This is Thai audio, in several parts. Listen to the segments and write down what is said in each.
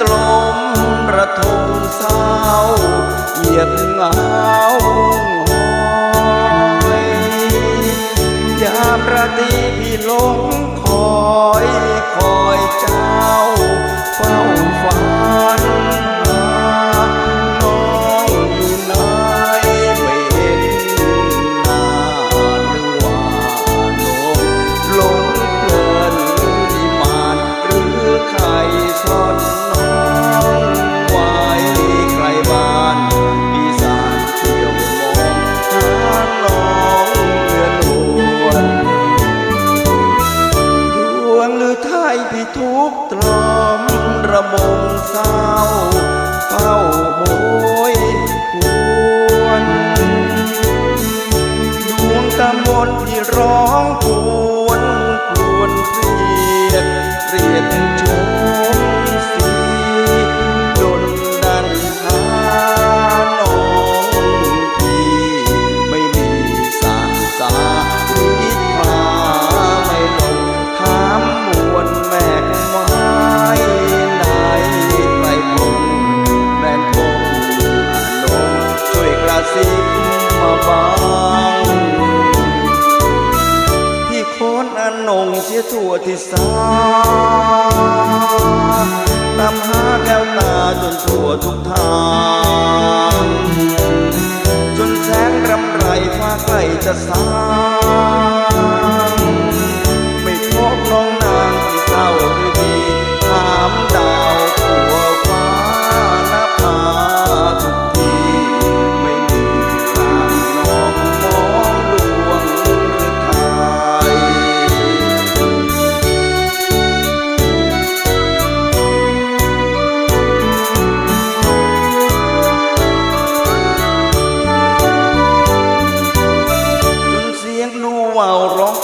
ตรมระทมเศร้าเหยียดเหงาหยามราตรีพี่ลงคอยคอยเจ้าเฝ้า ทั่วทิศาตามหาแก้วตาจนทั่วทุกทาง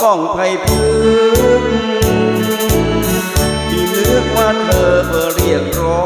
ก้องไพพื้นที่เลือกว่าเธอเพื่อเรียกร้อง